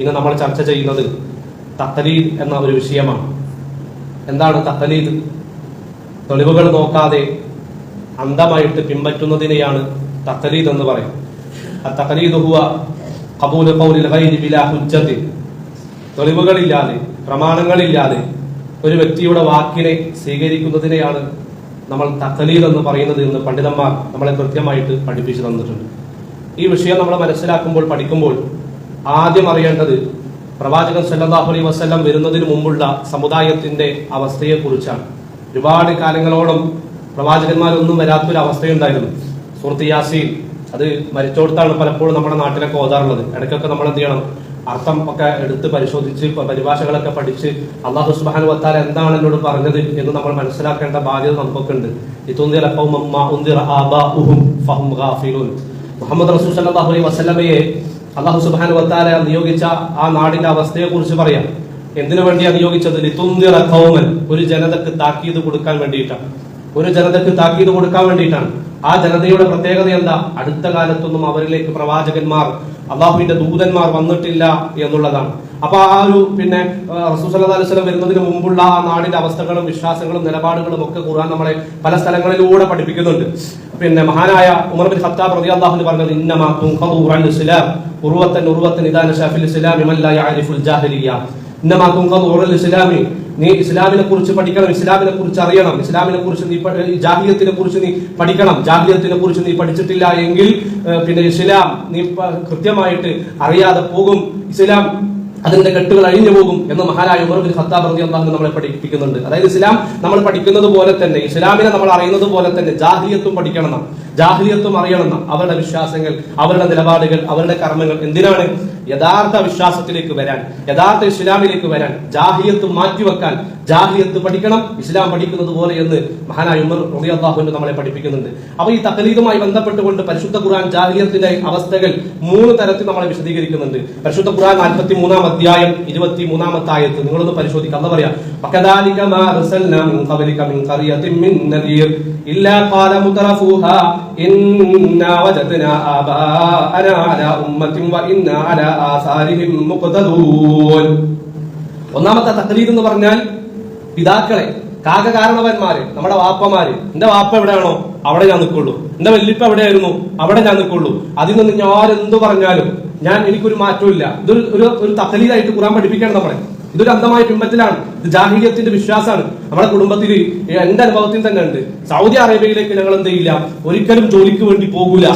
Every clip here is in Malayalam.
ഇന്ന് നമ്മൾ ചർച്ച ചെയ്യുന്നത് തത്തലീദ് എന്ന ഒരു വിഷയമാണ്. എന്താണ് തത്തലീദ് തെളിവുകൾ നോക്കാതെ അന്ധമായിട്ട് പിൻപറ്റുന്നതിനെയാണ് തത്തലീദ് എന്ന് പറയും തഖലീദ് ഹുവ ഖബൂൽ ഖൗലിൽ ഗൈരി ബിലാ ഹുജ്ജത്തി. തെളിവുകളില്ലാതെ പ്രമാണങ്ങളില്ലാതെ ഒരു വ്യക്തിയുടെ വാക്കിനെ സ്വീകരിക്കുന്നതിനെയാണ് നമ്മൾ തത്തലീദ് എന്ന് പറയുന്നത് എന്ന് പണ്ഡിതന്മാർ നമ്മളെ കൃത്യമായിട്ട് പഠിപ്പിച്ചു തന്നിട്ടുണ്ട്. ഈ വിഷയം നമ്മൾ മനസ്സിലാക്കുമ്പോൾ പഠിക്കുമ്പോൾ ആദ്യം അറിയേണ്ടത് പ്രവാചകൻ സല്ലല്ലാഹു അലൈഹി വസല്ലം വരുന്നതിന് മുമ്പുള്ള സമുദായത്തിന്റെ അവസ്ഥയെ കുറിച്ചാണ് ഒരുപാട് കാലങ്ങളോളം പ്രവാചകന്മാരൊന്നും വരാത്തൊരു അവസ്ഥയുണ്ടായിരുന്നു സുഹൃത്ത് യാസീൻ അത് മരിച്ചോടത്താണ് പലപ്പോഴും നമ്മുടെ നാട്ടിലൊക്കെ ഓതാറുള്ളത്. ഇടയ്ക്കൊക്കെ നമ്മൾ എന്ത് ചെയ്യണം അർത്ഥം ഒക്കെ എടുത്ത് പരിശോധിച്ച് പരിഭാഷകളൊക്കെ പഠിച്ച് അള്ളാഹു സുബാൻ വത്താൽ എന്താണ് എന്നോട് പറഞ്ഞത് എന്ന് നമ്മൾ മനസ്സിലാക്കേണ്ട ബാധ്യത നമുക്കൊക്കെ ഉണ്ട്. മുഹമ്മദ് റസൂസ് അലൈഹി വസല്ലമയെ അള്ളാഹു സുബാന വത്താല നിയോഗിച്ച ആ നാടിന്റെ അവസ്ഥയെ കുറിച്ച് പറയാം. എന്തിനു വേണ്ടിയാണ് നിയോഗിച്ചത്? ലിതുന്ദിറ കൗമൻ ഒരു ജനതക്ക് താക്കീത് കൊടുക്കാൻ വേണ്ടിയിട്ടാണ്. ഒരു ജനതക്ക് താക്കീത് കൊടുക്കാൻ വേണ്ടിയിട്ടാണ്. ആ ജനതയുടെ പ്രത്യേകത എന്താ? അടുത്ത കാലത്തൊന്നും അവരിലേക്ക് പ്രവാചകന്മാർ അള്ളാഹുവിന്റെ ദൂതന്മാർ വന്നിട്ടില്ല എന്നുള്ളതാണ്. അപ്പൊ ആ ഒരു പിന്നെ റസൂസല്ലാസ്ലം വരുന്നതിന് മുമ്പുള്ള ആ നാടിന്റെ അവസ്ഥകളും വിശ്വാസങ്ങളും നിലപാടുകളും ഒക്കെ ഖുർആൻ നമ്മളെ പല സ്ഥലങ്ങളിലൂടെ പഠിപ്പിക്കുന്നുണ്ട്. പിന്നെ മഹാനായ ഉമർ ബിൻ ഖത്താബ് അൻഹു പറഞ്ഞത് ഇന്നമാ ഉറുവത്തൻ ഇസ്ലാം ഉർവത്തൻ ഉർവത്തൻ ഇദാ നശാ ഫിൽ ഇസ്ലാമി യഅരിഫുൽ ഉറൽ ഇസ്ലാമി. നീ ഇസ്ലാമിനെ കുറിച്ച് പഠിക്കണം ഇസ്ലാമിനെ കുറിച്ച് അറിയണം. ഇസ്ലാമിനെ കുറിച്ച് നീ ജാതീയത്തിനെ കുറിച്ച് നീ പഠിക്കണം. ജാഹിലിയത്തിനെ കുറിച്ച് നീ പഠിച്ചിട്ടില്ല എങ്കിൽ പിന്നെ ഇസ്ലാം നീ കൃത്യമായിട്ട് അറിയാതെ പോകും. ഇസ്ലാം അതിന്റെ കെട്ടുകൾ അഴിഞ്ഞു പോകും എന്ന് മഹാനായ ഉമർ ബിൻ ഖത്താബ് റളിയല്ലാഹു അൻഹു നമ്മളെ പഠിപ്പിക്കുന്നുണ്ട്. അതായത് ഇസ്ലാം നമ്മൾ പഠിക്കുന്നത് പോലെ തന്നെ ഇസ്ലാമിനെ നമ്മൾ അറിയുന്നത് പോലെ തന്നെ ജാഹിലിയത്തും പഠിക്കണം നാം. ജാഹിലിയത്തും അറിയണം നാം. അവരുടെ വിശ്വാസങ്ങൾ അവരുടെ നിലപാടുകൾ അവരുടെ കർമ്മങ്ങൾ എന്തിനാണ് യഥാർത്ഥ വിശ്വാസത്തിലേക്ക് വരാൻ യഥാർത്ഥ ഇസ്ലാമിലേക്ക് വരാൻ ജാഹിയത്ത് മാറ്റിവെക്കാൻ ജാഹിയത്ത് പഠിക്കണം ഇസ്ലാം പഠിക്കുന്നത് പോലെ എന്ന് മഹാനായ ഉമർ റളിയല്ലാഹു അൻഹു നമ്മളെ പഠിപ്പിക്കുന്നുണ്ട് അപ്പൊ ഈ തഖലീദുമായി ബന്ധപ്പെട്ടുകൊണ്ട് പരിശുദ്ധ ഖുർആൻ ജാഹിലിയത്തിന്റെ അവസ്ഥകൾ മൂന്ന് തരത്തിൽ നമ്മളെ വിശദീകരിക്കുന്നുണ്ട് പരിശുദ്ധ ഖുർആൻ നാൽപ്പത്തി മൂന്നാം അധ്യായം ഇരുപത്തി മൂന്നാമത്തെ ആയത്ത് നിങ്ങളൊന്ന് പരിശോധിക്കുക അല്ല പറയാ وكذلك ما أرسلنا من قبلك من قرية من نذير إلا قال مترفوها إنا وجدنا آباءنا على أمة وإنا على آثارهم مقتدون ഒന്നാമത്തെ തക്ലീദ് എന്ന് പറഞ്ഞാൽ പിതാക്കളെ കാകകാരണവന്മാര് നമ്മുടെ വാപ്പമാര് എന്റെ വാപ്പ എവിടെയാണോ അവിടെ ഞാൻ നിൽക്കുള്ളൂ എന്റെ വല്ലിപ്പ എവിടെയായിരുന്നു അവിടെ ഞാൻ നിൽക്കുള്ളൂ അതിൽ നിന്ന് ഞാൻ എന്ത് പറഞ്ഞാലും ഞാൻ എനിക്കൊരു മാറ്റവും ഇല്ല ഇതൊരു ഒരു ഒരു തക്ലീദായിട്ട് ഖുറാൻ പഠിപ്പിക്കണം നമ്മളെ ഇതൊരു അന്ധമായ പിമ്പത്തിലാണ് ഇത് ജാഹിലിയത്തിന്റെ വിശ്വാസമാണ് നമ്മുടെ കുടുംബത്തിൽ എന്റെ അനുഭവത്തിൽ തന്നെ ഉണ്ട്. സൗദി അറേബ്യയിലേക്ക് ഞങ്ങൾ എന്ത് ചെയ്യില്ല? ഒരിക്കലും ജോലിക്ക് വേണ്ടി പോകൂല.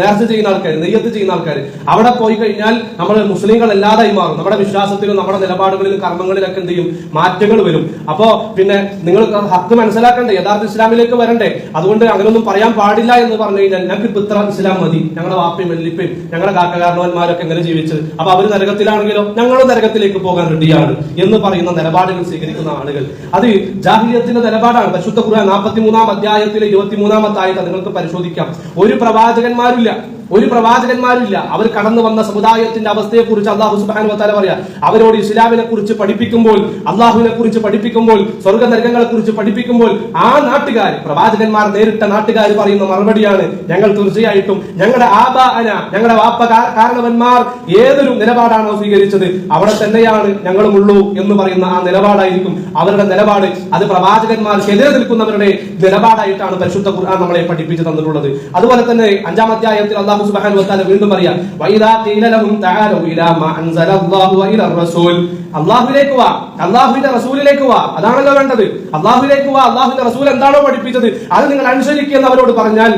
നേർച്ച ചെയ്യുന്ന ആൾക്കാർ നെയ്യത്ത് ചെയ്യുന്ന ആൾക്കാർ അവിടെ പോയി കഴിഞ്ഞാൽ നമ്മൾ മുസ്ലിങ്ങൾ അല്ലാതായി മാറും. നമ്മുടെ വിശ്വാസത്തിലും നമ്മുടെ നിലപാടുകളിലും കർമ്മങ്ങളിലൊക്കെ എന്ത് ചെയ്യും? മാറ്റങ്ങൾ വരും. അപ്പോ പിന്നെ നിങ്ങൾ ഹക്ക് മനസ്സിലാക്കണ്ടേ? യഥാർത്ഥ ഇസ്ലാമിലേക്ക് വരണ്ടേ? അതുകൊണ്ട് അങ്ങനെയൊന്നും പറയാൻ പാടില്ല എന്ന് പറഞ്ഞു കഴിഞ്ഞാൽ ഞങ്ങൾക്ക് ഇപ്പൊ ഇത്ര ഇസ്ലാം മതി. ഞങ്ങളുടെ വാപ്പയും വല്ലിപ്പയും ഞങ്ങളുടെ കാക്കകാരണവന്മാരൊക്കെ എങ്ങനെ ജീവിച്ചത്? അപ്പൊ അവർ നരകത്തിലാണെങ്കിലോ ഞങ്ങളും നരകത്തിലേക്ക് പോകാൻ റെഡിയാണ് എന്ന് പറയുന്ന നിലപാടുകൾ സ്വീകരിക്കുന്ന ആളുകൾ. അത് ജാഹിലിയത്തിന്റെ നിലപാടാണ്. പരിശുദ്ധ ഖുർആൻ നാൽപ്പത്തി മൂന്നാം അധ്യായത്തിലെ ഇരുപത്തി മൂന്നാമത്തെ ആയത്ത് നിങ്ങൾക്ക് പരിശോധിക്കാം. ഒരു പ്രവാചകന്മാരില്ല ഒരു പ്രവാചകന്മാരില്ല അവർ കടന്നു വന്ന സമുദായത്തിന്റെ അവസ്ഥയെ കുറിച്ച് അള്ളാഹു സുബാനു വത്താല പറയാ. അവരോട് ഇസ്ലാമിനെ കുറിച്ച് പഠിപ്പിക്കുമ്പോൾ അള്ളാഹുവിനെ കുറിച്ച് പഠിപ്പിക്കുമ്പോൾ സ്വർഗ നരകങ്ങളെ കുറിച്ച് പഠിപ്പിക്കുമ്പോൾ ആ നാട്ടുകാർ പ്രവാചകന്മാർ നേരിട്ട നാട്ടുകാർ പറയുന്ന മറുപടിയാണ് ഞങ്ങൾ തീർച്ചയായിട്ടും ഞങ്ങളുടെ ആബ അന ഞങ്ങളുടെ വാപ്പ കാരണവന്മാർ ഏതൊരു നിലപാടാണോ സ്വീകരിച്ചത് അവിടെ തന്നെയാണ് ഞങ്ങളും ഉള്ളൂ എന്ന് പറയുന്ന ആ നിലപാടായിരിക്കും. അവരുടെ നിലപാട് അത് പ്രവാചകന്മാർക്കെതിരെ നിൽക്കുന്നവരുടെ നിലപാടായിട്ടാണ് പരിശുദ്ധ ഖുർആൻ നമ്മളെ പഠിപ്പിച്ചു തന്നിട്ടുള്ളത്. അതുപോലെ തന്നെ അഞ്ചാം അധ്യായത്തിൽ അള്ളാഹു സുബ്ഹാനഹു വതആല വീണ്ടും പറയാ വൈദാ ഖീല ലഹും തആലു ഇലാ മാ അൻസലല്ലാഹു വ ഇലാ റസൂൽ. അള്ളാഹുവിലേക്ക് വാ അള്ളാഹുവിന്റെ റസൂലിലേക്ക് വാ അതാണല്ലോ വേണ്ടത്. അള്ളാഹുവിലേക്ക് വാ അള്ളാഹുവിന്റെ റസൂൽ എന്താണോ പഠിപ്പിച്ചത് അത് നിങ്ങൾ അനുസരിക്കുന്ന അവരോട് പറഞ്ഞാൽ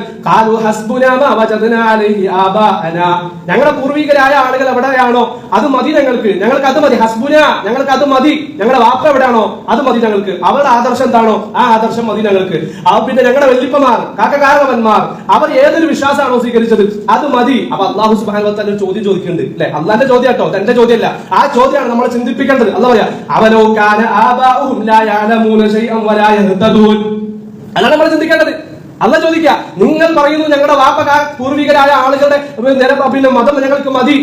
ആബാഅനാ. ഞങ്ങളുടെ പൂർവികരായ ആളുകൾ എവിടെയാണോ അത് മതി ഞങ്ങൾക്ക്. ഞങ്ങൾക്ക് അത് മതി. ഹസ്ബുന ഞങ്ങൾക്ക് അത് മതി. ഞങ്ങളുടെ വാപ്പ എവിടെയാണോ അത് മതി ഞങ്ങൾക്ക്. അവരുടെ ആദർശം എന്താണോ ആ ആദർശം മതി ഞങ്ങൾക്ക്. ആ പിന്നെ ഞങ്ങളുടെ വല്യപ്പമാർ കാക്കകാരണവന്മാർ അവർ ഏതൊരു വിശ്വാസമാണോ സ്വീകരിച്ചത്? അത് മതി. അപ്പൊ അള്ളാഹു സുബാൻ ഒരു ചോദ്യം ചോദിക്കുന്നുണ്ട് അല്ലെ? അള്ളാന്റെ ചോദ്യം കേട്ടോ തന്റെ ചോദ്യമല്ല. ആ ചോദ്യമാണ് നമ്മളെ ചിന്തിപ്പിക്കേണ്ടത്. അല്ല പറയാ അവനോ കാന അതാണ് നമ്മൾ ചിന്തിക്കേണ്ടത്. അല്ല ചോദിക്കുക നിങ്ങൾ പറയുന്നു ഞങ്ങളുടെ വാപ്പ പൂർവികരായ ആളുകളുടെ പിന്നെ മതം ഞങ്ങൾക്ക് മതി.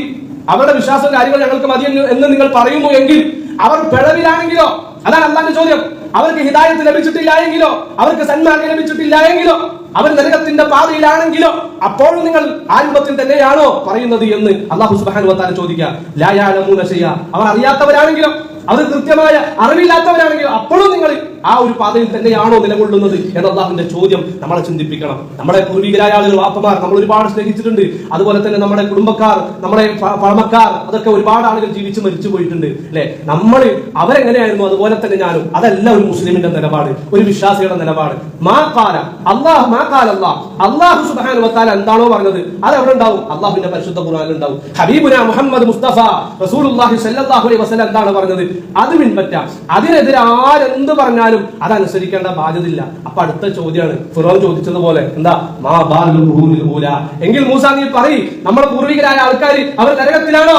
അവരുടെ വിശ്വാസം കാര്യങ്ങൾ ഞങ്ങൾക്ക് മതി എന്ന് നിങ്ങൾ പറയുന്നു എങ്കിൽ അവർ പിഴവിലാണെങ്കിലോ അതാണ് അള്ളാന്റെ ചോദ്യം. അവർക്ക് ഹിദായത്ത് ലഭിച്ചിട്ടില്ല എങ്കിലോ അവർക്ക് സന്മാർഗം ലഭിച്ചിട്ടില്ല എങ്കിലോ അവർ നരകത്തിന്റെ പാതയിലാണെങ്കിലോ അപ്പോൾ നിങ്ങൾ ആ രൂപത്തിൽ തന്നെയാണോ പറയുന്നത് എന്ന് അള്ളാഹു സുബാനു വത്താൻ ചോദിക്കുക. ലായാലമൂന ചെയ്യ അവർ അറിയാത്തവരാണെങ്കിലോ? അവർ കൃത്യമായ അറിവില്ലാത്തവരാണെങ്കിലോ? അപ്പോഴും നിങ്ങൾ ആ ഒരു പാതയിൽ തന്നെയാണോ നിലകൊള്ളുന്നത് എന്ന ചോദ്യം നമ്മളെ ചിന്തിപ്പിക്കണം. നമ്മുടെ പൂർവികരായ ആളുകൾ വാപ്പമാർ നമ്മൾ ഒരുപാട് സ്നേഹിച്ചിട്ടുണ്ട്. അതുപോലെ തന്നെ നമ്മുടെ കുടുംബക്കാർ നമ്മുടെ പഴമക്കാർ അതൊക്കെ ഒരുപാട് ആളുകൾ ജീവിച്ച് മരിച്ചു പോയിട്ടുണ്ട്. അല്ലെ? നമ്മൾ അവരെങ്ങനെയായിരുന്നു? അതുപോലെ തന്നെ ഞാനും. അതല്ല ഒരു മുസ്ലിമിന്റെ നിലപാട് ഒരു വിശ്വാസിയുടെ നിലപാട്. മാ കാല അള്ളാഹ് മാ കാല അള്ളാഹ് വതആല എന്താണോ പറഞ്ഞത്? അത് എവിടെ ഉണ്ടാവും? അള്ളാഹുവിന്റെ പരിശുദ്ധ ഖുർആനിൽ ഉണ്ടാവും. ഹബീബുന മുഹമ്മദ് മുസ്തഫ റസൂലുള്ളാഹി അലൈഹി വസല്ലം എന്താണ് പറഞ്ഞത്? അത് പിൻപറ്റാം. അതിനെതിരെ ആരെന്ത് പറഞ്ഞാലും അതനുസരിക്കേണ്ട ബാധ്യതയില്ല. അപ്പൊ അടുത്ത ചോദ്യമാണ്. ഫിറോൻ ചോദിച്ചതുപോലെ എന്താ? മാ ബാലൂല എങ്കിൽ മൂസ നീ പറയ് നമ്മുടെ പൂർവികരായ ആൾക്കാർ അവർ നരകത്തിലാണോ?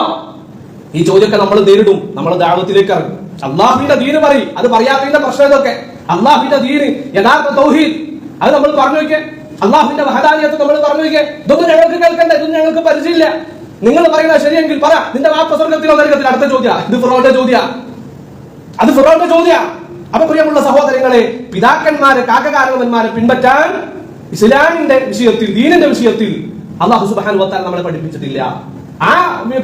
ഈ ചോദ്യമൊക്കെ നമ്മൾ നേരിടും. നമ്മൾ ദാവത്തിലേക്ക് ഇറങ്ങും. അള്ളാഹുവിന്റെ ദീന് പറയും. അത് പറയാത്തതിന്റെ പ്രശ്നം ഇതൊക്കെ. അള്ളാഹുവിന്റെ ദീന് യഥാർത്ഥ തൗഹീദ്. അത് നമ്മൾ പറഞ്ഞു വെക്കേ. അള്ളാഹുവിന്റെ വഹദാനിയത്ത് നമ്മൾ പറഞ്ഞു വെക്കേ. ഇതൊന്നും ഞങ്ങൾക്ക് കേൾക്കണ്ട. ഇതൊന്നും ഞങ്ങൾക്ക് പരിചയമില്ല. നിങ്ങൾ പറയുന്നത് ശരിയെങ്കിൽ പറ. നിന്റെ വാപ്പ സ്വർഗത്തിലോ നരകത്തിലോ? അടുത്ത ചോദ്യ ഇത് ഫിറോന്റെ ചോദ്യ അത് ഫിറോന്റെ ചോദ്യ അപ്പൊ പ്രിയമുള്ള സഹോദരങ്ങളെ പിതാക്കന്മാരെ കാക്കകാരണവന്മാരെ പിൻപറ്റാൻ ഇസ്ലാമിന്റെ വിഷയത്തിൽ ദീനിന്റെ വിഷയത്തിൽ അള്ളാഹു സുബാൻ വത്താൻ നമ്മളെ പഠിപ്പിച്ചിട്ടില്ല. ആ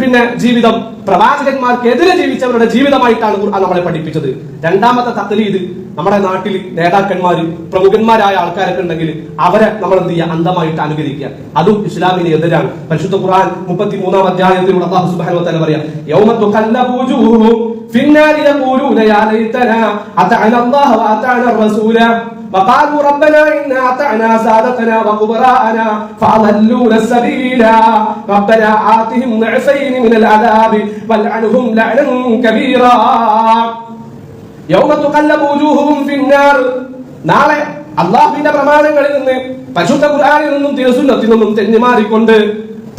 പിന്നെ ജീവിതം പ്രവാചകന്മാർക്കെതിരെ ജീവിച്ചവരുടെ ജീവിതമായിട്ടാണ് ഖുർആൻ നമ്മളെ പഠിപ്പിച്ചത്. രണ്ടാമത്തെ തക്ലീദ് നമ്മുടെ നാട്ടിൽ നേതാക്കന്മാർ പ്രമുഖന്മാരായ ആൾക്കാരൊക്കെ ഉണ്ടെങ്കിൽ അവരെ നമ്മൾ എന്ത് ചെയ്യുക? അന്ധമായിട്ട് അനുകരിക്കുക. അതും ഇസ്ലാമിന് എതിരാണ്. പരിശുദ്ധ ഖുർആൻ മുപ്പത്തി മൂന്നാം അധ്യായത്തിലൂടെ അള്ളാഹു സുബാൻ വത്താൻ പറയാം യൗമ തുഖല്ലബു വജൂഹുഹും ഫിന്നാരി യഖൂലൂന യാ ലൈതനാ അതഅന അല്ലാഹ വഅതഅന الرسول وقالوا ربنا إنا أطعنا سادتنا وكبراءنا فأضلونا السبيل ربنا آتهم ضعفين من العذاب والعنهم لعنا كبيرا يوم تقلب وجوههم في النار നാളെ അള്ളാഹുവിന്റെ പ്രമാണങ്ങളിൽ നിന്ന് പരിശുദ്ധ ഖുർആനിൽ നിന്നും തിരുസുന്നത്തിൽ നിന്നും തെഞ്ഞുമാറിക്കൊണ്ട്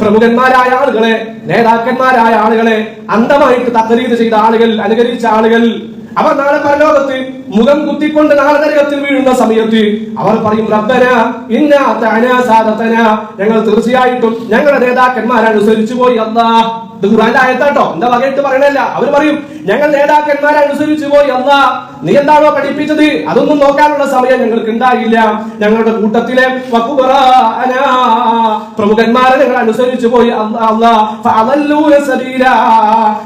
പ്രമുഖന്മാരായ ആളുകളെ നേതാക്കന്മാരായ ആളുകളെ അന്ധമായിട്ട് തക്കരീത് ചെയ്ത ആളുകൾ അനുകരിച്ച ആളുകൾ അവർ നാളെ പരലോകത്ത് മുഖം കുത്തിക്കൊണ്ട് നാളെ നരകത്തിൽ വീഴുന്ന സമയത്ത് അവർ പറയും റബ്ബന ഇന്ന തന സാധന ഞങ്ങൾ തീർച്ചയായിട്ടും ഞങ്ങളുടെ നേതാക്കന്മാരനുസരിച്ചു പോയി അല്ലാ ഇത് ഖുറാന്റെ ആയത്താട്ടോ. എന്താ വകയിട്ട് പറയണല്ല അവർ പറയും ഞങ്ങൾ നേതാക്കന്മാരെ അനുസരിച്ചു പോയി അല്ലാ. നീ എന്താണോ പഠിപ്പിച്ചത്? അതൊന്നും നോക്കാനുള്ള സമയം ഞങ്ങൾക്ക് ഉണ്ടായില്ല. ഞങ്ങളുടെ കൂട്ടത്തിലെ പ്രമുഖന്മാരെ ഞങ്ങൾ അനുസരിച്ചു പോയി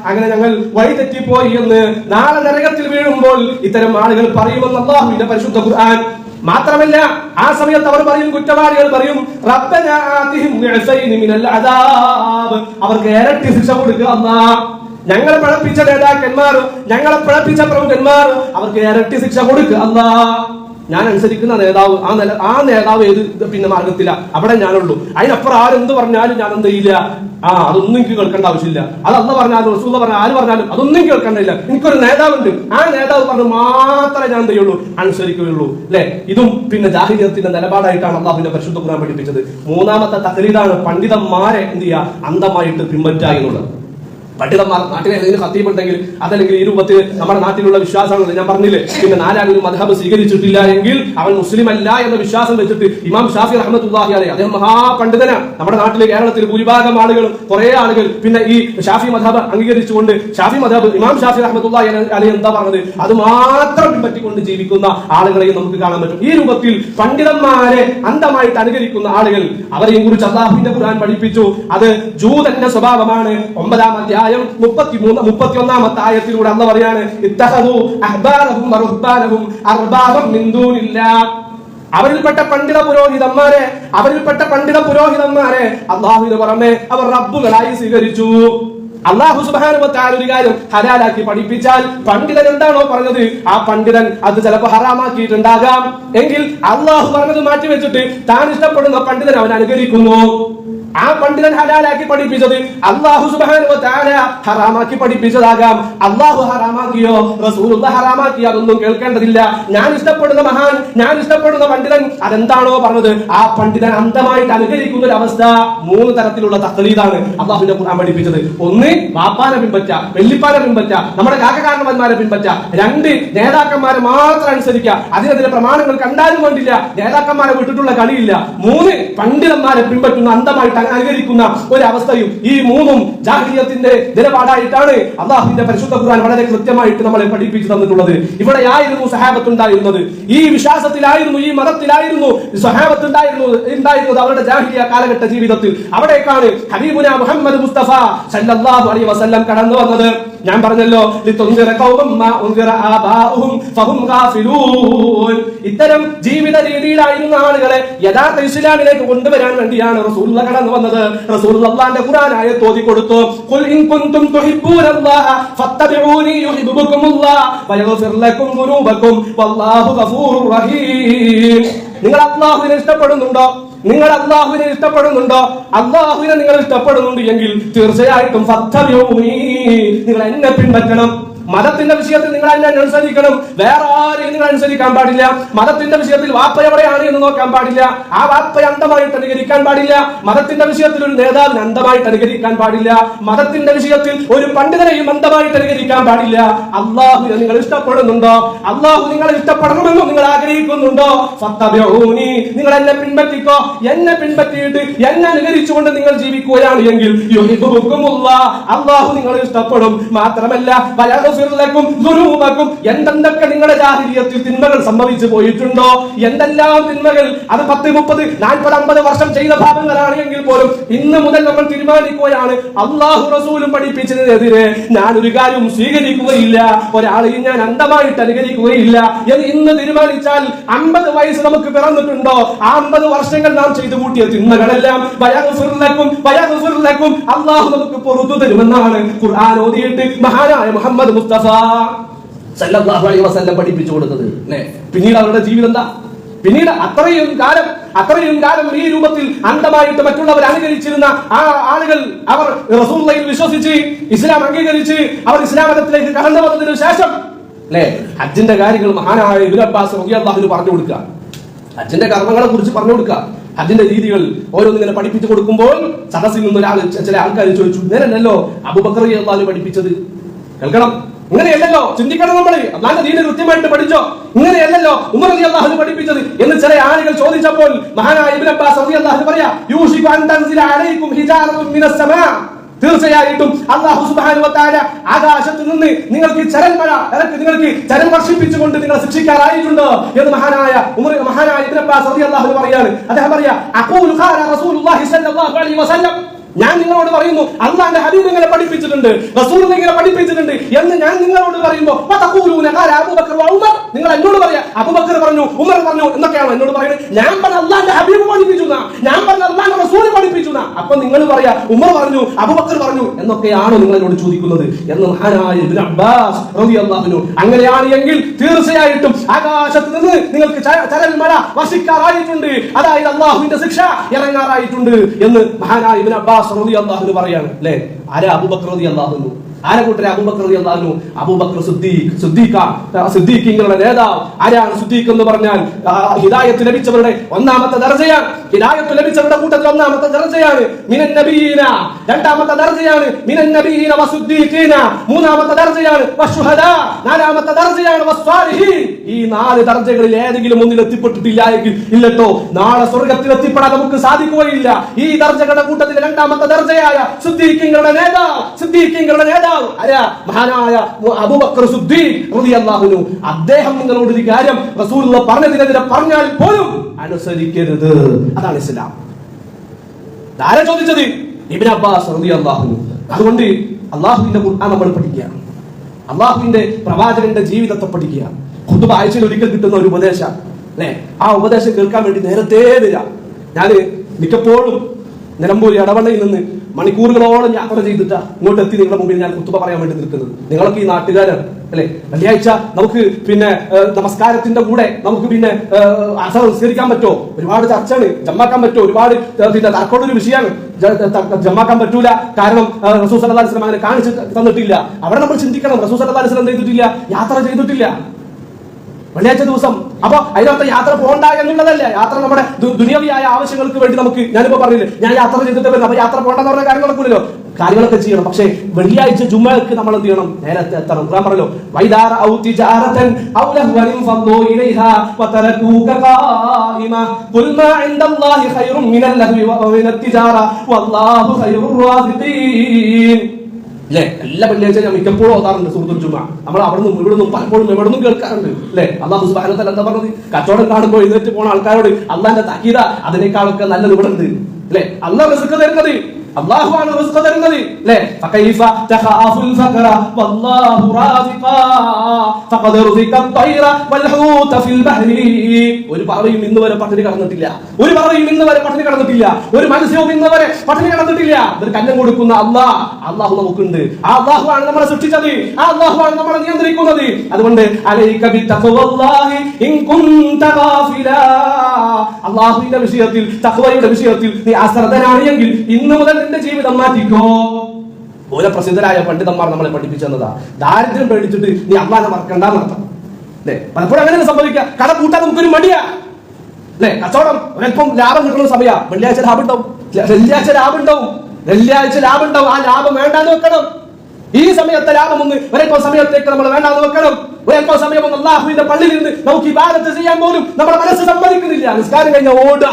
അങ്ങനെ ഞങ്ങൾ വഴി തെറ്റിപ്പോയി എന്ന് നാളെ നരകത്തിൽ വീഴുമ്പോൾ ഇത്തരം ആളുകൾ പറയുമെന്ന് അള്ളാഹുവിന്റെ പരിശുദ്ധ ഖുർആൻ മാത്രമല്ല ആ സമയത്ത് അവർ പറയും കുറ്റവാളികൾ പറയും അവർക്ക് ഇരട്ടി ശിക്ഷ കൊടുക്കുക. എന്നാ ഞങ്ങളെ പഴപ്പിച്ച നേതാക്കന്മാർ ഞങ്ങളെ പഴപ്പിച്ച പ്രമുഖന്മാർ അവർക്ക് ഇരട്ടി ശിക്ഷ കൊടുക്കുക. അല്ലാ ഞാൻ അനുസരിക്കുന്ന നേതാവ് ആ നില ആ നേതാവ് ഏത് പിന്നെ മാർഗത്തില? അവിടെ ഞാനുള്ളൂ. അതിനപ്പുറം ആരെന്ത് പറഞ്ഞാലും ഞാൻ എന്ത് ചെയ്യില്ല? ആ അതൊന്നും എനിക്ക് കേൾക്കേണ്ട ആവശ്യമില്ല. അത് അന്ന് പറഞ്ഞാലും റസൂല പറഞ്ഞാൽ ആര് പറഞ്ഞാലും അതൊന്നും കേൾക്കേണ്ടില്ല എനിക്കൊരു നേതാവുണ്ട്. ആ നേതാവ് പറഞ്ഞു മാത്രമേ ഞാൻ ചെയ്യുള്ളൂ? അനുസരിക്കുകയുള്ളൂ. അല്ലെ? ഇതും പിന്നെ ജാഹിര്യത്തിന്റെ നിലപാടായിട്ടാണ് അള്ളാഹുവിന്റെ പരിശുദ്ധ ഖുർആൻ പഠിപ്പിച്ചത്. മൂന്നാമത്തെ തകലീതാണ് പണ്ഡിതന്മാരെ എന്ത് ചെയ്യുക? അന്ധമായിട്ട് പിൻപറ്റുക എന്നുള്ളത്. പണ്ഡിതന്മാർ നാട്ടിലെ ഏതെങ്കിലും ഹത്തീബുണ്ടെങ്കിൽ അതല്ലെങ്കിൽ ഈ രൂപത്തിൽ നമ്മുടെ നാട്ടിലുള്ള വിശ്വാസമാണ് ഞാൻ പറഞ്ഞില്ലേ? പിന്നെ നാലാളും മധബ് സ്വീകരിച്ചിട്ടില്ല എങ്കിൽ അവൻ മുസ്ലിം അല്ല എന്ന വിശ്വാസം വെച്ചിട്ട് ഇമാം ഷാഫി റഹ്മത്തുല്ലാഹി അലൈഹി അദ്ദേഹം മഹാപണ്ഡിതനാണ്. നമ്മുടെ നാട്ടിലെ കേരളത്തിൽ ഭൂരിഭാഗം ആളുകളും കുറെ ആളുകൾ പിന്നെ ഈ ഷാഫി മധബ് അംഗീകരിച്ചുകൊണ്ട് ഷാഫി മധബ് ഇമാം ഷാഫി റഹ്മത്തുല്ലാഹി അലൈഹി എന്താ പറഞ്ഞത്? അത് മാത്രം പറ്റിക്കൊണ്ട് ജീവിക്കുന്ന ആളുകളെയും നമുക്ക് കാണാൻ പറ്റും. ഈ രൂപത്തിൽ പണ്ഡിതന്മാരെ അന്ധമായിട്ട് അനുകരിക്കുന്ന ആളുകൾ അവരെയും കുറിച്ച് അള്ളാഹുവിന്റെ ഖുർആൻ പഠിപ്പിച്ചു. അത് ജൂതന്റെ സ്വഭാവമാണ്. ഒമ്പതാം അധ്യായം മുപ്പത്തി മൂന്ന് മുപ്പത്തി ഒന്നാമത്തെ ആയത്തിലൂടെ അന്ന് പറയാണ് അവരിൽപ്പെട്ട പണ്ഡിത പുരോഹിതന്മാരെ അവരിൽപ്പെട്ട പണ്ഡിത പുരോഹിതന്മാരെ അള്ളാഹുവിന് പുറമെ അവർ റബ്ബുകളായി സ്വീകരിച്ചു. അള്ളാഹു സുബാനുവത്താൽ ഒരു കാര്യം ഹലാലാക്കി പഠിപ്പിച്ചാൽ പണ്ഡിതൻ എന്താണോ പറഞ്ഞത് ആ പണ്ഡിതൻ അത് ചിലപ്പോ ഹറാമാക്കിയിട്ടുണ്ടാകാം. എങ്കിൽ അള്ളാഹു പറഞ്ഞത് മാറ്റിവെച്ചിട്ട് താൻ ഇഷ്ടപ്പെടുന്ന പണ്ഡിതൻ അവൻ അനുകരിക്കുന്നു. ആ പണ്ഡിതൻ ഹലാലാക്കി പഠിപ്പിച്ചത് അള്ളാഹു ഹറാമാക്കി പഠിപ്പിച്ചതാകാം. അള്ളാഹു ഹറാമാക്കിയോ? റസൂലുള്ള ഹറാമാക്കിയോ? അതൊന്നും കേൾക്കേണ്ടതില്ല. ഞാൻ ഇഷ്ടപ്പെടുന്ന മഹാൻ ഞാൻ ഇഷ്ടപ്പെടുന്ന പണ്ഡിതൻ അതെന്താണോ പറഞ്ഞത്? ആ പണ്ഡിതൻ അന്ധമായിട്ട് അനുകരിക്കുന്ന ഒരു അവസ്ഥ മൂന്ന് തരത്തിലുള്ള തക്ലീദാണ് അള്ളാഹുവിന്റെ ഖുർആൻ പഠിപ്പിച്ചത്. ഒന്ന് വാപ്പാനെ പിൻപറ്റ വെള്ളിപ്പാനെ പിൻപറ്റ നമ്മുടെ കാക്കകാരണവന്മാരെ പിൻപറ്റ. രണ്ട് നേതാക്കന്മാരെ മാത്രം അനുസരിക്കുക അതിനെതിരെ പ്രമാണങ്ങൾ കണ്ടാലും വേണ്ടില്ല. നേതാക്കന്മാരെ വിട്ടിട്ടുള്ള കളിയില്ല. മൂന്ന് പണ്ഡിതന്മാരെ പിൻപറ്റുന്ന അന്ധമായിട്ട് അനു- അനുകരിക്കുന്ന ഒരവസ്ഥയും ഈ മൂന്നും ജാഹിലിയത്തിന്റെ നിലപാടായിട്ടാണ് അള്ളാഹുവിന്റെ പരിശുദ്ധ ഖുർആൻ വളരെ കൃത്യമായിട്ട് നമ്മളെ പഠിപ്പിച്ചു തന്നിട്ടുള്ളത്. ഇവിടെയായിരുന്നു സഹാബത്ത് ഉണ്ടായിരുന്നത് ഈ വിശ്വാസത്തിലായിരുന്നു ഈ മതത്തിലായിരുന്നു സഹാബത്ത് ഉണ്ടായിരുന്നു ഉണ്ടായിരുന്നത് അവരുടെ ജാഹ്ലിയ കാലഘട്ട ജീവിതത്തിൽ. അവിടേക്കാണ് ഹബീബുന മുഹമ്മദ് മുസ്തഫ സല്ലല്ലാഹു അലൈഹി വസല്ലം കടന്നു വന്നത് ഞാൻ പറഞ്ഞല്ലോ ഇത്തരം ജീവിത രീതിയിലായിരുന്ന ആളുകളെ യഥാർത്ഥ ഇസ്ലാമിലേക്ക് കൊണ്ടുവരാൻ വേണ്ടിയാണ് റസൂൽ കടന്നു വന്നത്. റസൂൽ അള്ളാന്റെ ഖുറാനായ തോതി കൊടുത്തു. ഖുൽ ഇൻ വല്ലാഹു റഹീം. നിങ്ങൾ അള്ളാഹുവിനെ ഇഷ്ടപ്പെടുന്നുണ്ടോ? നിങ്ങൾ അള്ളാഹുവിനെ ഇഷ്ടപ്പെടുന്നുണ്ടോ? അള്ളാഹുവിനെ നിങ്ങൾ ഇഷ്ടപ്പെടുന്നുണ്ട് എങ്കിൽ തീർച്ചയായിട്ടും ഫത്തബിഊനി നിങ്ങൾ എന്നെ പിൻപറ്റണം മതത്തിന്റെ വിഷയത്തിൽ നിങ്ങൾ എന്നെ അനുസരിക്കണം. വേറെ ആരെയും നിങ്ങൾ അനുസരിക്കാൻ പാടില്ല. മതത്തിന്റെ വിഷയത്തിൽ വാപ്പ എവിടെയാണ് എന്ന് നോക്കാൻ പാടില്ല. ആ വാപ്പ അന്ധമായിട്ട് അനുകരിക്കാൻ പാടില്ല. മതത്തിന്റെ വിഷയത്തിൽ ഒരു നേതാവിന് അന്ധമായിട്ട് അനുകരിക്കാൻ പാടില്ല. മതത്തിന്റെ വിഷയത്തിൽ ഒരു പണ്ഡിതനെയും അന്ധമായിട്ട് അനുകരിക്കാൻ പാടില്ല. അള്ളാഹു നിങ്ങൾ ഇഷ്ടപ്പെടുന്നുണ്ടോ? അള്ളാഹു നിങ്ങൾ ഇഷ്ടപ്പെടണമെന്ന് നിങ്ങൾ ആഗ്രഹിക്കുന്നുണ്ടോ? നിങ്ങൾ എന്നെ പിൻപറ്റിക്കോ? എന്നെ പിൻപറ്റിയിട്ട് എന്നെ അനുകരിച്ചുകൊണ്ട് നിങ്ങൾ ജീവിക്കുകയാണ് എങ്കിൽ. അള്ളാഹു നിങ്ങൾ ഇഷ്ടപ്പെടും. മാത്രമല്ല വയഗ്ഫിർ ദുരൂപക്കും. എന്തെന്തൊക്കെ നിങ്ങളുടെ ജാഹിലിയത്തിൽ തിന്മകൾ സംഭവിച്ചു പോയിട്ടുണ്ടോ? എന്തെല്ലാം തിന്മകൾ? അത് പത്ത് മുപ്പത് നാൽപ്പത് അമ്പത് വർഷം ചെയ്ത പാപങ്ങളാണ് എങ്കിൽ പോലും ഇന്ന് മുതൽ നമ്മൾ തീരുമാനിക്കുകയാണ്. അള്ളാഹു റസൂലും പഠിപ്പിച്ചതിനെതിരെ ഞാൻ ഒരു കാര്യവും സ്വീകരിക്കുകയില്ല. ഒരാളെയും ഞാൻ അന്ധമായിട്ട് അനുകരിക്കുകയില്ല. എന്ന് ഇന്ന് തീരുമാനിച്ചാൽ അമ്പത് വയസ്സ് നമുക്ക് പിറന്നിട്ടുണ്ടോ? ആ അമ്പത് വർഷങ്ങൾ നാം ചെയ്തു കൂട്ടിയ തിന്മകളെല്ലാം വയഗ്ഫിർലക്കും വയഗ്ഫിർലക്കും അള്ളാഹു നമുക്ക് പൊറുത്തു തരുമെന്നാണ് ഖുർആൻ ഓതിയിട്ട് മഹാനായ മുഹമ്മദ് മുസ്തഫ സല്ലല്ലാഹു അലൈഹി വസല്ലം പഠിപ്പിച്ചു കൊടുത്തത്. പിന്നീട് അവരുടെ ജീവിതം എന്താ? പിന്നീട് അത്രയും കാലം അത്രയും കാലം ഈ രൂപത്തിൽ അന്ധമായിട്ട് മറ്റുള്ളവർ അനുകരിച്ചിരുന്ന ആ ആളുകൾ അവർ റസൂലുള്ളയിൽ വിശ്വസിച്ച് ഇസ്ലാം അംഗീകരിച്ച് അവർ ഇസ്ലാം മതത്തിലേക്ക് കടന്നു വന്നതിനു ശേഷം അല്ലേ ഹജ്ജിന്റെ കാര്യങ്ങൾ മഹാനായ ഇബ്നു അബ്ബാസ് റളിയല്ലാഹു പറഞ്ഞു കൊടുക്കുക. ഹജ്ജിന്റെ കർമ്മങ്ങളെ കുറിച്ച് പറഞ്ഞു കൊടുക്കുക. ഹജ്ജിന്റെ രീതികൾ ഓരോന്നിങ്ങനെ പഠിപ്പിച്ചു കൊടുക്കുമ്പോൾ സദസ്സിൽ നിന്ന് ഒരാൾ ചില ആൾക്കാർ ചോദിച്ചു നേരല്ലോ അബുബക്കർ അള്ളാഹു പഠിപ്പിച്ചത്? കേൾക്കണം. ഇങ്ങനെയല്ലല്ലോ ചിന്തിക്കണം നമ്മൾ. അള്ളാന്റെ ദീന കൃത്യമായിട്ട് പഠിച്ചോ? ഇങ്ങനെയല്ലല്ലോ ഉമർ അലി അള്ളാഹു പഠിപ്പിച്ചത് എന്ന് ചില ആളുകൾ ചോദിച്ചപ്പോൾ മഹാനായ ഇബ്നു അബ്ബാസ് റളിയല്ലാഹു പറയാ യൂഷിഖു അൻ തൻസില അലൈക്കും ഹിജാറത്തുൻ മിനസ് സമാ. തീർച്ചയായിട്ടും അള്ളാഹു വതആല ആകാശത്ത് നിന്ന് നിങ്ങൾക്ക് ചരൽ മഴ ഇറക്കി നിങ്ങൾക്ക് ചരൽ വർഷിപ്പിച്ചുകൊണ്ട് നിങ്ങൾ ശിക്ഷിക്കാറായിട്ടുണ്ട് എന്ന് മഹാനായ ഉമർ മഹാനായ ഇബ്നു അബ്ബാസ് റളിയല്ലാഹു അൻഹു പറയാണ്. അദ്ദേഹം പറയാ അഖൂലു ഖാല റസൂലുള്ളാഹി സ്വല്ലല്ലാഹു അലൈഹി വസല്ലം. ഞാൻ നിങ്ങളോട് പറയുന്നു അള്ളാന്റെ ഹബീബ് ഇങ്ങനെ പഠിപ്പിച്ചിട്ടുണ്ട് റസൂൽ ഇങ്ങനെ പഠിപ്പിച്ചിട്ടുണ്ട് എന്ന് ഞാൻ നിങ്ങളോട് പറയുമ്പോൾ നിങ്ങൾ എന്നോട് പറയാ അബുബക്കർ പറഞ്ഞു ഉമർ പറഞ്ഞു എന്നൊക്കെയാണ് എന്നോട് പറയുന്നത്? ഞാൻ പറഞ്ഞ അള്ളാന്റെ ഹബീബ് പഠിപ്പിച്ചു ഞാൻ പറഞ്ഞ അള്ളാന്റെ റസൂൽ പഠിപ്പിച്ചു. അപ്പൊ നിങ്ങൾ പറയാ ഉമർ പറഞ്ഞു അബുബക്കർ പറഞ്ഞു എന്നൊക്കെയാണോ നിങ്ങൾ എന്നോട് ചോദിക്കുന്നത് എന്ന് മഹാനായ ഇബ്നു അബ്ബാസ് റളിയല്ലാഹു അങ്ങനെയാണ് എങ്കിൽ തീർച്ചയായിട്ടും ആകാശത്ത് നിന്ന് നിങ്ങൾക്ക് ചരൽ മഴ വർഷിക്കാറായിട്ടുണ്ട് അതായത് അള്ളാഹുവിന്റെ ശിക്ഷ ഇറങ്ങാറായിട്ടുണ്ട് എന്ന് മഹാനായ ഇബ്നു അബ്ബാസ് റളിയല്ലാഹു അള്ളാഹു പറയാണ് അല്ലെ? ആരാ അബൂബക്കർ അള്ളാഹുന്നു ആരെ കൂട്ടരെ അബൂബക്കർ റളിയല്ലാഹു അബൂബക്കർ സിദ്ദീഖ് നേതാവ് ആരാണ് സുദ്ദീഖ് എന്ന് പറഞ്ഞാൽ ഹിദായത്ത് ലഭിച്ചവരുടെ ഒന്നാമത്തെ ദർജയാണ്. ഹിദായത്ത് ലഭിച്ചവരുടെ കൂട്ടത്തിൽ ഒന്നാമത്തെ ദർജയാണ്. മിനൻ നബീന രണ്ടാമത്തെ ദർജയാണ്. മിനൻ നബീന വസുദ്ദീഖീന മൂന്നാമത്തെ ദർജയാണ് വശുഹദ നാലാമത്തെ ദർജയാണ് വസ്വാലിഹി ഈ നാല് ദർജകളിൽ ഏതെങ്കിലും ഒന്നിൽ എത്തിപ്പെട്ടിട്ടില്ല എങ്കിൽ ഇല്ലട്ടോ നാളെ സ്വർഗത്തിൽ എത്തിപ്പെടാൻ നമുക്ക് സാധിക്കുകയില്ല. ഈ ദർജകളുടെ കൂട്ടത്തിൽ രണ്ടാമത്തെ ദർജയായ സിദ്ദീഖിങ്ങളുടെ നേതാവ് സിദ്ദീഖിങ്ങളുടെ നേതാവ് ആരാ? മഹാനായ അബൂബക്കർ റളിയല്ലാഹു അദ്ദേഹം നിങ്ങളോട് ഒരു കാര്യം റസൂലുള്ള പറഞ്ഞതിനെതിരെ പറഞ്ഞാൽ പോലും അനുസരിക്കരുത്. അതാണ് ഇസ്ലാം. ആരാ ചോദിച്ചത്? ഇബ്നു അബ്ബാസ് റളിയല്ലാഹു അതുകൊണ്ട് അള്ളാഹുവിന്റെ ഖുർആൻ നമ്മൾ പഠിക്കുക. അള്ളാഹുവിന്റെ പ്രവാചകന്റെ ജീവിതത്തെ പഠിക്കുക. ഖുതുബ ആഴ്ചയിൽ ഒരിക്കൽ കിട്ടുന്ന ഒരു ഉപദേശം. അല്ലേ? ആ ഉപദേശം കേൾക്കാൻ വേണ്ടി നേരത്തെ വരിക. ഞാൻ മിക്കപ്പോഴും നിലമ്പൂർ ഇടവണ്ണയിൽ നിന്ന് മണിക്കൂറുകളോളം യാത്ര ചെയ്തിട്ടാ ഇങ്ങോട്ട് എത്തി നിങ്ങളുടെ മുമ്പിൽ ഞാൻ കുത്തുബ പറയാൻ വേണ്ടി നിൽക്കുന്നത്. നിങ്ങളൊക്കെ ഈ നാട്ടുകാരാണ് അല്ലെ? വെള്ളിയാഴ്ച നമുക്ക് പിന്നെ നമസ്കാരത്തിന്റെ കൂടെ നമുക്ക് പിന്നെ ഏഹ്, പറ്റോ പറ്റുമോ? ഒരുപാട് ചർച്ചയാണ് ജമ്മാക്കാൻ പറ്റുമോ? ഒരുപാട് പിന്നെ തർക്കമുള്ള ഒരു വിഷയമാണ്. ജമ്മാക്കാൻ പറ്റൂല. കാരണം റസൂസ് അല്ലാസ്ലം അങ്ങനെ കാണിച്ചു തന്നിട്ടില്ല. അവിടെ നമ്മൾ ചിന്തിക്കണം. റസൂസ് അല്ലാസ്ലം ചെയ്തിട്ടില്ല? യാത്ര ചെയ്തിട്ടില്ല. വെള്ളിയാഴ്ച ദിവസം. അപ്പൊ അതിനകത്ത് യാത്ര പോകണ്ട എന്നുള്ളതല്ല? യാത്ര നമ്മുടെ ദുനിയവിയായ ആവശ്യങ്ങൾക്ക് വേണ്ടി നമുക്ക് ഞാനിപ്പോ പറഞ്ഞില്ലേ ഞാൻ യാത്ര ചെയ്തിട്ട് വരുന്നത് അപ്പൊ യാത്ര പോകണ്ടെന്ന് പറഞ്ഞ കാര്യം നടക്കൂലല്ലോ കാര്യങ്ങളൊക്കെ ചെയ്യണം. പക്ഷെ വെള്ളിയാഴ്ച ജുമ്മക്ക് നമ്മൾ എന്ത് ചെയ്യണം? നേരത്തെ എത്തണം. ഖുർആൻ പറഞ്ഞല്ലോ വൈദാറ ഔ തിജാറതൻ ഔ ലഹ്വൻ ഇലൈഹാ വതറകൂക ഖായിമ ഖുൽ മാ ഇൻദല്ലാഹി ഖൈറും മിനൽ ലഹ്വി തിജാറ വല്ലാഹു ഖൈറുർ റാസിഖീൻ അല്ലെ എല്ലാ വെള്ളിയാഴ്ച ഞാൻ മിക്കപ്പോഴും ഓതാറുണ്ട് സുഹൃത്തു ചുമ നമ്മൾ അവിടെ നിന്നും ഇവിടെ നിന്നും പലപ്പോഴും എവിടെ നിന്നും കേൾക്കാറുണ്ട്. അല്ലെ അള്ളാഹു സുബാനത്തല്ല എന്താ പറഞ്ഞത്? കച്ചവടം കാണുമ്പോൾ എഴുന്നേറ്റ് പോണ ആൾക്കാരോട് അള്ളാന്റെ തക്കീത അതിനേക്കാളൊക്കെ നല്ലത് ഇവിടെ ഉണ്ട് അല്ലെ അള്ളാഹ് റിസ്ക് തരുന്നത് അള്ളാഹുവാണ് റിസ്ക് തരുന്നത് അല്ലേ ഫകൈഫ തഖാഫുൽ ഫഖറ വല്ലാഹു റാസിഖ ഫഖദ് റുസിഖ തൈറ വൽ ഹൂത ഫിൽ ബഹരി. ഒരു പറയും ഇന്ന് വരെ പട്ടിണി കടന്നിട്ടില്ല. ഒരു പറയും ഇന്ന് വരെ പട്ടിണി കടന്നിട്ടില്ല. ഒരു മനുഷ്യവും ഇന്ന് വരെ പട്ടിണി കടന്നിട്ടില്ല. ഒരു കന്നം കൊടുക്കുന്ന അള്ളാഹ് അള്ളാഹു നമുക്കുണ്ട്. ആ അള്ളാഹുവാണ് നമ്മളെ സൃഷ്ടിച്ചത്. ആ അള്ളാഹുവാണ് നമ്മളെ നിയന്ത്രിക്കുന്നത്. അതുകൊണ്ട് അലൈക ബി ഇൻ കുൻത ഗാഫിലാ. അള്ളാഹുവിന്റെ വിഷയത്തിൽ തഖ്വയുടെ വിഷയത്തിൽ നീ അശ്രദ്ധനാണ് എങ്കിൽ ഇന്ന് മുതൽ നിന്റെ ജീവിതം മാറ്റിക്കോ? ഓരോ പ്രസിദ്ധരായ പണ്ഡിതന്മാർ നമ്മളെ പഠിപ്പിച്ചു തന്നതാ. ദാരിദ്ര്യം പേടിച്ചിട്ട് നീ അള്ളാഹനെ മറക്കണ്ടെന്നർത്ഥം അല്ലേ? പലപ്പോഴും അങ്ങനെ സംഭവിക്കുക. കട കൂട്ടാൻ നമുക്കൊരു മടിയാ. അല്ലെ? കച്ചവടം ഒരൽപ്പം ലാഭം കിട്ടുന്ന സമയ. വെള്ളിയാഴ്ച ലാഭം ഉണ്ടാവും വെള്ളിയാഴ്ച ലാഭം ഉണ്ടാവും വെള്ളിയാഴ്ച ലാഭം ഉണ്ടാവും ആ ലാഭം വേണ്ടാന്ന് വെക്കണം. ഈ സമയത്തെ ലാഭം ഒന്ന് ഒരല്പം സമയത്തേക്ക് നമ്മൾ വേണ്ടാന്ന് വെക്കണം. ഒരല്പം സമയം ഒന്ന് അള്ളാഹുവിന്റെ പള്ളിയിൽ നിന്ന് നമുക്ക് ഈ ഭാഗത്ത് ചെയ്യാൻ പോലും നമ്മുടെ മനസ്സ് സമ്മതിക്കുന്നില്ല. നിസ്കാരം കഴിഞ്ഞ ഓടുക.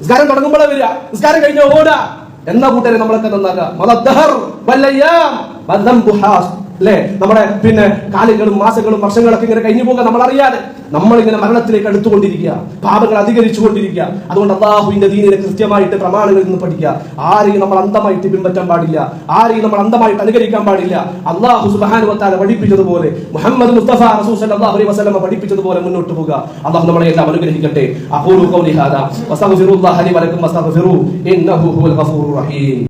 നിസ്കാരം തുടങ്ങുമ്പോഴേ വരിക. നിസ്കാരം കഴിഞ്ഞ ഓടുക. എന്ന കൂട്ടരെ നമ്മളൊക്കെ നന്നാക്കുക? അല്ലേ? നമ്മുടെ പിന്നെ കാലങ്ങളും മാസങ്ങളും വർഷങ്ങളൊക്കെ ഇങ്ങനെ കഴിഞ്ഞു പോകാൻ നമ്മൾ അറിയാതെ നമ്മൾ ഇങ്ങനെ മരണത്തിലേക്ക് അടുത്തുകൊണ്ടിരിക്കുക. പാപങ്ങൾ അധികരിച്ചു കൊണ്ടിരിക്കുക അതുകൊണ്ട് അള്ളാഹുവിന്റെ ദീനിനെ കൃത്യമായിട്ട് പ്രമാണങ്ങളിൽ നിന്ന് പഠിക്കുക. ആരെയും നമ്മൾ അന്തമായിട്ട് പിൻപറ്റാൻ പാടില്ല. ആരെയും നമ്മൾ അന്തമായിട്ട് അനുകരിക്കാൻ പാടില്ല. അള്ളാഹു സുബാനുവത്താല പഠിപ്പിച്ചതുപോലെ മുഹമ്മദ് മുസ്തഫ റസൂസ് അള്ളാഹു അലൈഹി വസ്ലമ പഠിപ്പിച്ചതുപോലെ മുന്നോട്ട് പോകുക അള്ളാഹു നമ്മളെ എല്ലാം അനുഗ്രഹിക്കട്ടെ. അഹൂറു ഖൗലി ഹാദാ. വസ്തഗ്ഫിറുല്ലാഹ വലക്കും ഇന്നഹു ഹുവൽ ഗഫൂറുർ റഹീം.